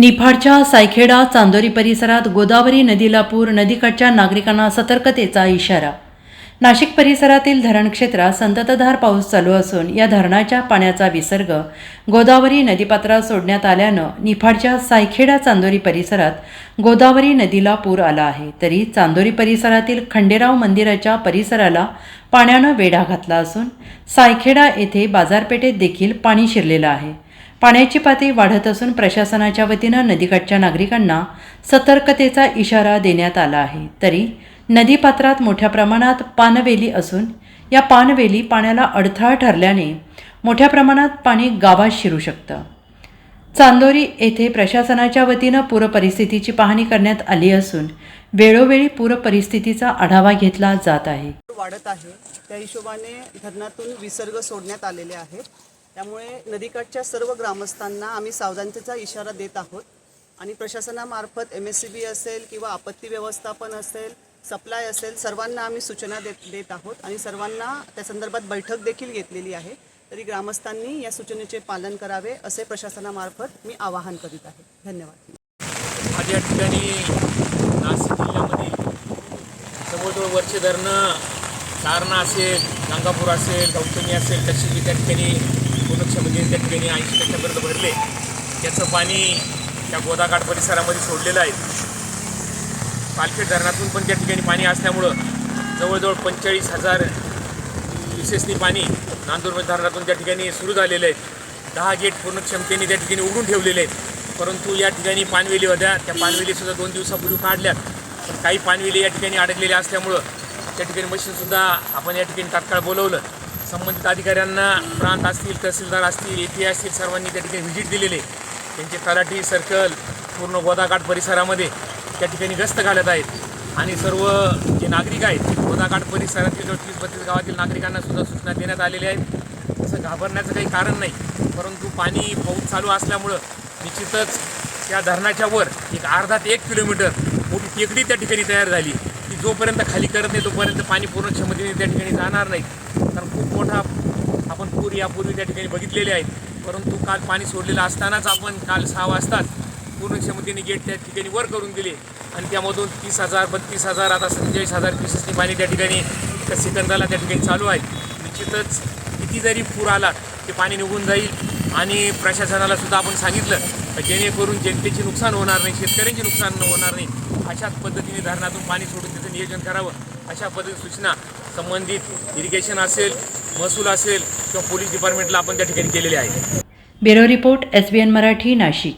निफाडच्या सायखेडा चांदोरी परिसरात गोदावरी नदीला पूर नदीकाठच्या नागरिकांना सतर्कतेचा इशारा. नाशिक परिसरातील धरण क्षेत्रात संततधार पाऊस चालू असून या धरणाच्या पाण्याचा विसर्ग गोदावरी नदीपात्रात सोडण्यात आल्यानं निफाडच्या सायखेडा चांदोरी परिसरात गोदावरी नदीला पूर आला आहे. तरी चांदोरी परिसरातील खंडेराव मंदिराच्या परिसराला पाण्यानं वेढा घातला असून सायखेडा येथे बाजारपेठेत देखील पाणी शिरलेलं आहे. पाण्याची पातळी वाढत असून प्रशासनाच्या वतीनं नदीकाठच्या नागरिकांना सतर्कतेचा इशारा देण्यात आला आहे. तरी नदीपात्रात मोठ्या प्रमाणात पानवेली असून या पानवेली पाण्याला अडथळा ठरल्याने मोठ्या प्रमाणात पाणी गावात शिरू शकतं. चांदोरी येथे प्रशासनाच्या वतीनं पूरपरिस्थितीची पाहणी करण्यात आली असून वेळोवेळी पूर परिस्थितीचा आढावा घेतला जात आहे. वाढत आहे. त्या हिशोबाने धरणातून विसर्ग सोडण्यात आलेले आहेत त्यामुळे नदीकाठच्या सर्व ग्रामस्थांना आम्ही सावधानतेचा इशारा देत आहोत. आणि प्रशासनामार्फत एम एस सी बी असेल किंवा आपत्ती व्यवस्थापन असेल सप्लाय असेल सर्वांना आम्ही सूचना देत देत आहोत. आणि सर्वांना त्या संदर्भात बैठक देखील घेतलेली आहे. तरी ग्रामस्थांनी या सूचनेचे पालन करावे असे प्रशासनामार्फत मी आवाहन करीत आहे. धन्यवाद. आज या ठिकाणी नाशिक जिल्ह्यामध्ये जवळजवळ वरचे धरणं सारणा असेल गंगापूर असेल गौतमी असेल तशी त्या ठिकाणी पूर्णक्षमध्ये म्हणजे त्या ठिकाणी ऐंशी टक्क्यापर्यंत भरले. त्याचं पाणी त्या गोदाघाट परिसरामध्ये सोडलेलं आहे. पालखेड धरणातून पण त्या ठिकाणी पाणी असल्यामुळं जवळजवळ पंचेचाळीस हजार विशेषनी पाणी नांदूरमध्ये धरणातून त्या ठिकाणी सुरू झालेले आहेत. दहा गेट पूर्ण क्षमतेने त्या ठिकाणी उघडून ठेवलेले आहेत. परंतु या ठिकाणी पानवेली होत्या. त्या पानवेलीसुद्धा दोन दिवसापूर्वी काढल्यात. पण काही पानवेली या ठिकाणी अडकलेल्या असल्यामुळं त्या ठिकाणी मशीनसुद्धा आपण या ठिकाणी तात्काळ बोलवलं. संबंधित अधिकाऱ्यांना प्रांत असतील तहसीलदार असतील ए पी असतील सर्वांनी त्या ठिकाणी व्हिजिट दिलेले. त्यांचे तलाठी सर्कल पूर्ण गोदाघाट परिसरामध्ये त्या ठिकाणी गस्त घालत आहेत. आणि सर्व जे नागरिक आहेत गोदाघाट परिसरातील जो तीस बत्तीस गावातील नागरिकांना सुद्धा सूचना देण्यात आलेल्या आहेत. तसं घाबरण्याचं काही कारण नाही. परंतु पाणी पाऊस चालू असल्यामुळं निश्चितच त्या धरणाच्या वर एक अर्धा ते एक किलोमीटर मोठी टेकडी त्या ठिकाणी तयार झाली. जोपर्यंत खाली करत नाही तोपर्यंत पाणी पूर्ण क्षमतेने त्या ठिकाणी जाणार नाही. कारण खूप मोठा आपण पूर यापूर्वी त्या ठिकाणी बघितलेले आहेत. परंतु काल पाणी सोडलेलं असतानाच आपण काल सहा वाजताच पूर्ण क्षमतेने गेट त्या ठिकाणी वर करून दिले. आणि त्यामधून तीस हजार बत्तीस हजार आता सत्तेचाळीस हजार क्युसेसनी पाणी त्या ठिकाणी त्या सेकंदाला त्या ठिकाणी चालू आहे. निश्चितच किती जरी पूर आला ते पाणी निघून जाईल. आणि प्रशासनाला सुद्धा आपण सांगितलं जेणेकरून जनतेचे नुकसान होणार नाही शेतकऱ्यांचे नुकसान होणार नाही. अशाच पद्धतीने धरणातून पाणी सोडून त्याचं नियोजन करावं अशा पद्धतीने सूचना संबंधित इरिगेशन असेल महसूल असेल किंवा पोलीस डिपार्टमेंटला आपण त्या ठिकाणी केलेले आहे. Bureau report S B N Marathi Nashik.